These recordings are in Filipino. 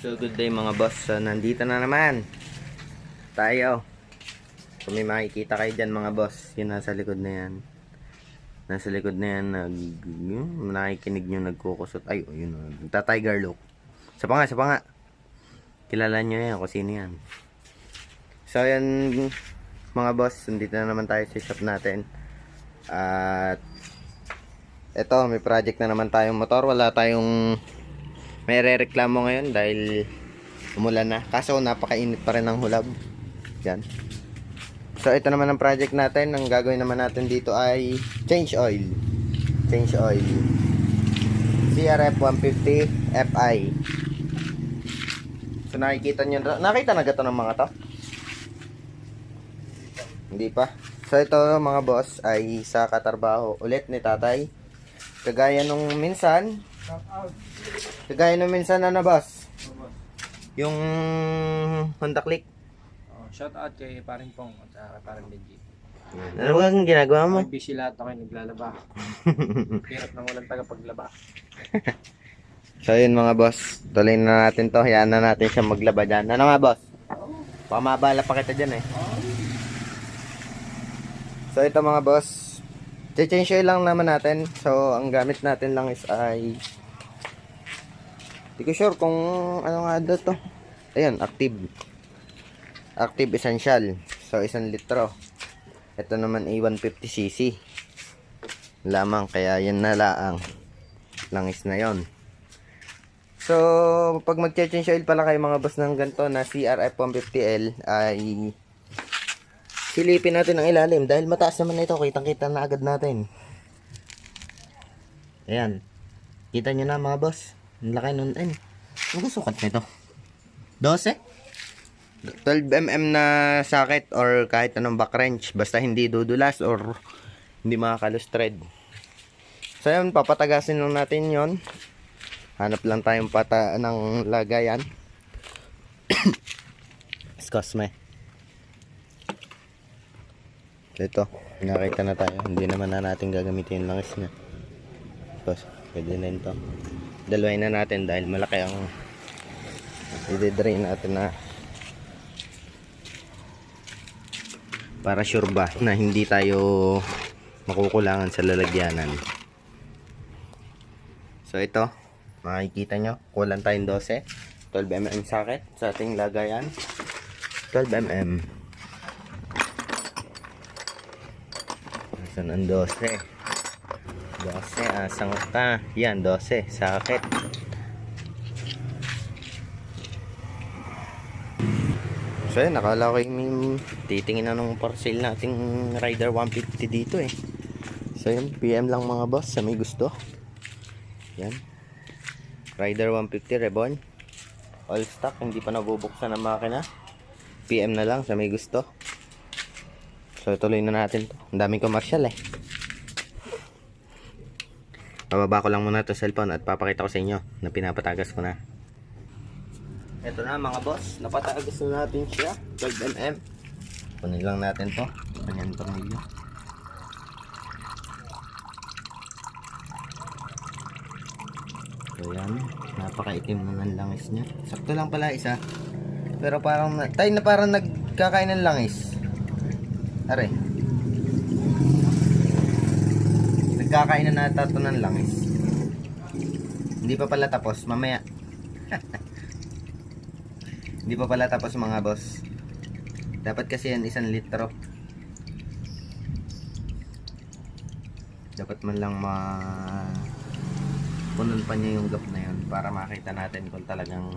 So good day mga boss. So nandito na naman. Tayo. Kung may makikita kayo dyan mga boss, yun nasa likod na yan. Nasa likod na yan, nag, yun, nakikinig nyo, nagkukusot. Ay, oh, yun, oh, nagta-tiger look. Sa pa nga, sa pa nga. Kilala nyo yan, kung sino yan. So yan, mga boss, nandito na naman tayo sa shop natin. At, eto, may project na naman tayong motor. Wala tayong may re-reklamo ngayon dahil umulan na. Kaso napakainit pa rin ng hulab. Yan. So ito naman ang project natin. Ang gagawin naman natin dito ay change oil. Change oil. CRF 150 FI. So nakikita nyo. Nakita na gato ng mga to? Hindi pa. So ito mga boss ay sa katarbaho ulit ni tatay. Kagaya nung minsan, Kagaya nung minsan ano boss? Yung Honda Click. Oh, shout out kay paring Pong at saka kay paring Benji. Ano ba ang ginagawa mo? Ay, busy lahat ako naglalaba. Hirap ng walang tagapaglaba. So yun mga boss, tuloy na natin to. Hayaan na natin siya maglaba dyan. Ano nga boss? Baka mabala pa kita dyan eh. So ito mga boss, change oil lang naman natin. So ang gamit natin lang is ay Hindi ko sure kung ano nga daw to. Ayan, active. Active essential. So isang litro. Ito naman ay 150cc. Lamang kaya yan na laang. Langis na yon. So, pag mag-change oil pala kayo mga boss ng ganito na CRF 150L ay silipin natin ang ilalim dahil mataas naman na ito. Kitang-kita na agad natin. Ayan. Kita nyo na mga boss. Ang laki nun. Ay, ano sukat nito? 12? 12mm na socket or kahit anong back wrench. Basta hindi dudulas or hindi makakalus thread. So yun, papatagasin lang natin yon Hanap lang tayong pata ng lagayan. Excuse me. Ito, nakita na tayo. Hindi naman na natin gagamitin yung langis niya. Tapos, pwede na ito. Dalawain na natin dahil malaki ang i-drain natin na para sure ba na hindi tayo makukulangan sa lalagyanan. So ito, makikita nyo, kulang tayong 12. 12mm socket sa ating lagayan. 12mm. Asan ang 12? 12, asang ka. Yan, 12, socket. So yun, nakala ko yung titingin na nung parcel nating Rider 150 dito eh. So yun, PM lang mga boss sa may gusto. Yan. Rider 150 Reborn. All stock, hindi pa nabubuksan ang makina. PM na lang sa may gusto. So tuloy na natin to. Ang daming commercial eh. Bababa ko lang muna to cellphone at papakita ko sa inyo na pinapatagas ko na. Ito na mga boss, napatagas na natin siya. 12mm. Kunin lang natin to. Kanyang tornilyo. So yan, napakaitim na ng langis niya. Sakto lang pala isa. Pero parang, tayo na parang nagkakain ng langis. Are. Nagkakain na nata to ng langis. Hindi pa pala tapos, mamaya. Hindi pa pala tapos mga boss. Dapat kasi yan isang litro. Dapat man lang ma punon pa niya yung gap na yun para makita natin kung talagang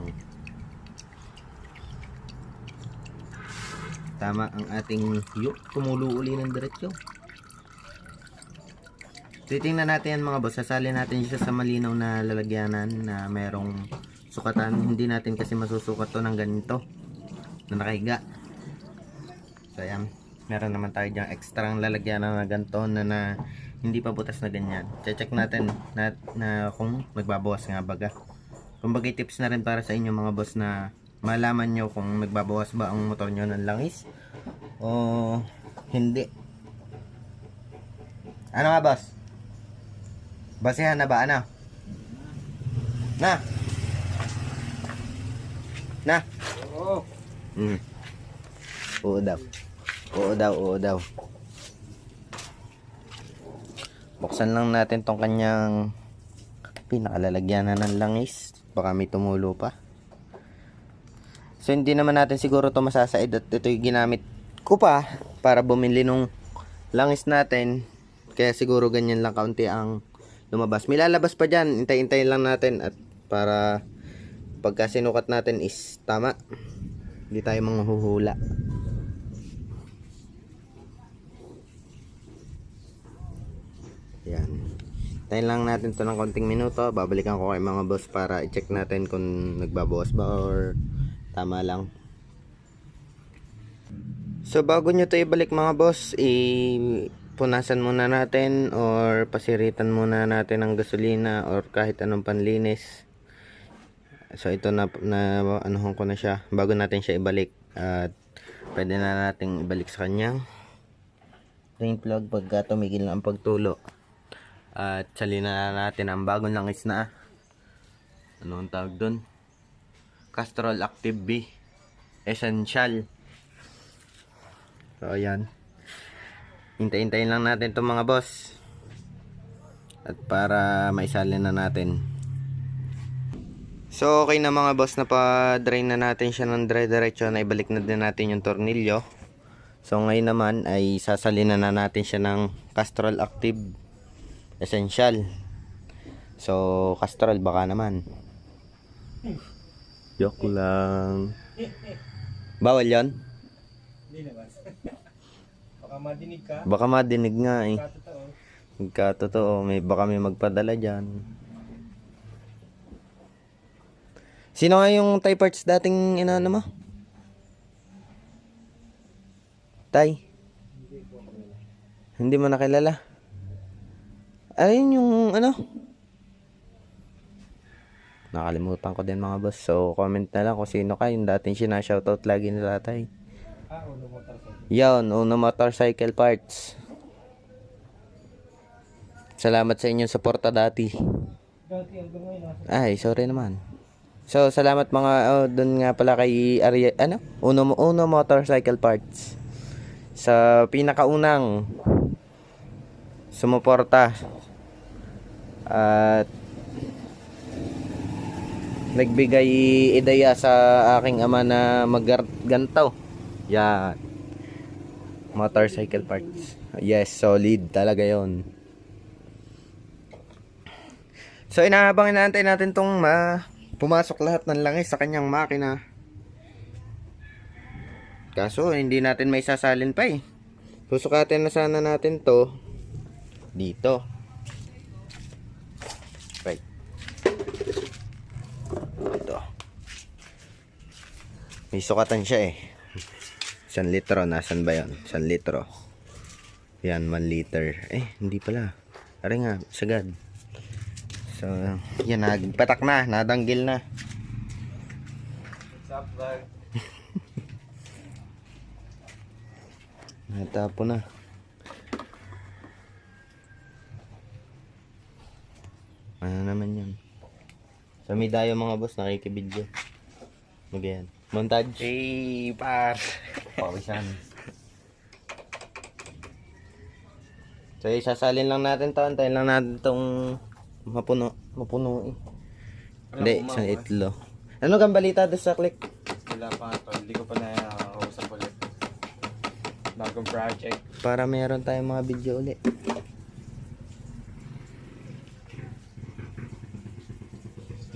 tama ang ating yuk tumulo uli ng diretsyo titingnan natin yan mga boss sasali natin siya sa malinaw na lalagyanan na merong sukatan hindi natin kasi masusukat to ng ganito na nakahiga so ayan meron naman tayo dyan extra ang lalagyanan na ganito na, na hindi pa butas na ganyan. Check natin na, na kung magbabawas nga baga. Kumbaga tips na rin para sa inyo mga boss na malaman nyo kung nagbabawas ba ang motor nyo ng langis o hindi. Ano nga boss? Basehan na ba ano? Na? Na. Oo. Mm. Oo daw. Oo daw, oo daw. Buksan lang natin tong kanyang pinakalalagyanan ng langis. Baka may tumulo pa. So hindi naman natin siguro to masasaid at ito yung ginamit ko pa para bumili nung langis natin. Kaya siguro ganyan lang kaunti ang lumabas. May lalabas pa dyan. Intay-intayin lang natin at para pagka sinukat natin is tama. Hindi tayo manghuhula. Yan. Tayo lang natin to ng konting minuto. Babalikan ko kay mga boss para i-check natin kung nagbabawas ba or tama lang. So bago nyo to ibalik mga boss, i punasan muna natin or pasiritan muna natin ng gasolina or kahit anong panlinis. So ito na, na anuhan ko na siya bago natin siya ibalik at pwede na nating ibalik sa kanyang drain plug pagka tumigil na ang pagtulo. At salina na natin ang bagong langis na ano ang tawag doon? Castrol Active B Essential. So ayan. Hintay-hintayin lang natin itong mga boss. At para maisalin na natin. So okay na mga boss na pa-drain na natin siya ng dire-diretso na ibalik na din natin yung tornilyo. So ngayon naman ay sasalina na natin siya ng Castrol Active Essential. So Castrol baka naman. Joke lang. Bawal yon? Hindi naman. Madinig ka. Baka madinig nga eh. Katotoo. Magkatotoo, may baka may magpadala dyan. Sino nga yung Thai parts dating inaano mo? Tay? Hindi mo nakilala? Ayun yung ano? Nakalimutan ko din mga boss. So, comment na lang kung sino ka. Yung dating sinashoutout lagi ni tatay. Ah, ulo mo talaga. Yan, Uno Motorcycle Parts. Salamat sa inyong suporta dati. Dati hanggang ngayon Ay, sorry naman. So, salamat mga, oh, dun nga pala kay Arya, ano? Uno, Uno Motorcycle Parts. Sa pinakaunang sumuporta. At nagbigay ideya sa aking ama na maggantaw. Yan. Motorcycle parts. Yes, solid talaga yon. So inahabang inaantay natin tong ma pumasok lahat ng langis sa kanyang makina. Kaso hindi natin may sasalin pa eh. Susukatin na sana natin to dito. Right. Ito. May sukatan siya eh. Isang litro. Nasaan ba yun? Isang litro. Yan, 1 liter. Eh, hindi pala. Ari nga, sagad. So, yan, nagpatak na. Nadanggil na. What's up? Natapo na. Ano naman yan? Sa may dayo mga boss, nakikibidyo. Magayan. Montage. Hey, par. Pawisan. So, isasalin lang natin to. Antayin lang natin tong mapuno. Mapuno eh. Hindi, isang itlo. Ano kang balita doon sa click? Wala pa to. Hindi ko pa na-usap ulit. Bagong project. Para meron tayong mga video ulit.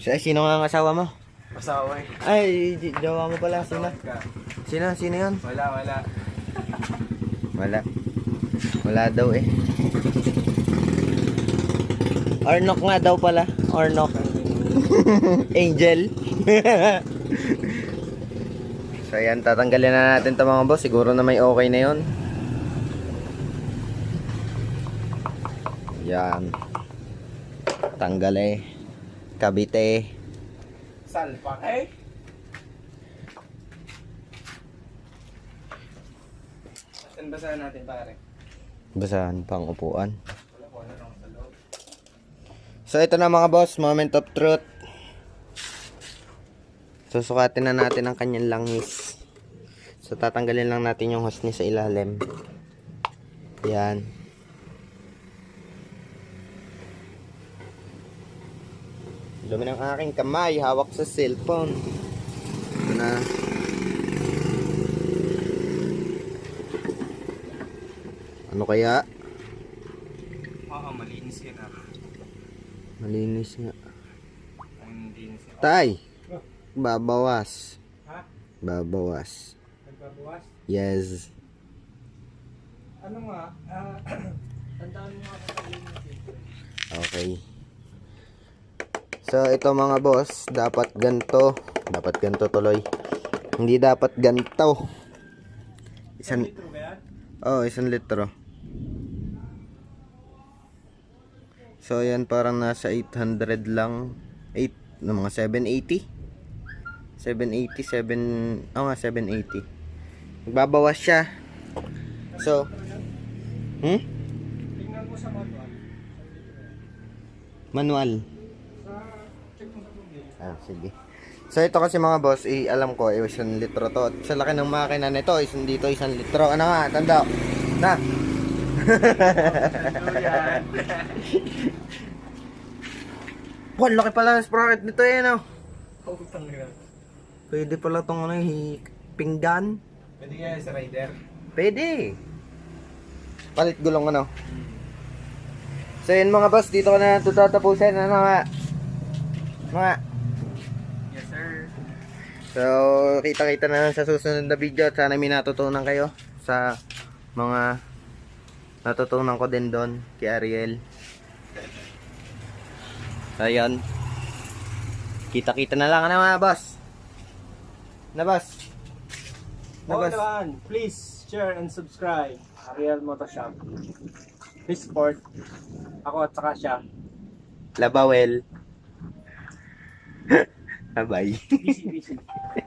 Sino nga ang asawa mo? Pasawa eh. Ay, jowa mo pala. Sino? Ka. Sino? Sino yun? Wala, wala. Wala. Wala daw eh. Ornok nga daw pala. Ornok. Angel. so ayan, tatanggalin na natin to mga boss. Siguro na may okay na yon. Yan. Tanggal eh. Kabite. Salpa eh. Saan basahan natin pare? Basahan pang upuan. So ito na mga boss, moment of truth. Susukatin na natin ang kanyang langis. So, tatanggalin lang natin yung hose niya sa ilalim. Yan. Dumi ng aking kamay, hawak sa cellphone. Ito na. Ano kaya? Oo, malinis ka na. Malinis nga. Ang linis ka. Tay! Babawas. Ha? Babawas. Nagbabawas? Yes. Ano nga? ah, tandaan mo nga kung dito. Okay. So, ito mga boss, dapat ganto. Dapat ganto tuloy. Hindi dapat ganto. Isang, Litro ba yan? oh, isang litro. So, yan parang nasa 800 lang. 8, no, mga 780. 780, 7, oh nga, 780. Magbabawas siya. So, hmm? Tingnan mo sa manual. Manual. Ah, sige. So ito kasi mga boss, eh, alam ko, eh, isang litro to. Sa laki ng makina nito, isang dito, isang litro. Ano nga, tanda. Na. Wah, laki pala ng sprocket nito eh, no? Pwede pala tong ano, hi- pinggan. Pwede nga sa rider. Pwede. Palit gulong ano. So yun mga boss, dito ko na tutatapusin. Ano nga? Mga. Yes sir. So, kita-kita na lang sa susunod na video at sana may natutunan kayo sa mga natutunan ko din doon kay Ariel. So, yun. Kita-kita na lang ano mga boss. Na boss. Na boss. naman, please share and subscribe. Ariel Motoshop. Please support. Ako at saka siya. Labawel. Bye-bye. Busy, busy.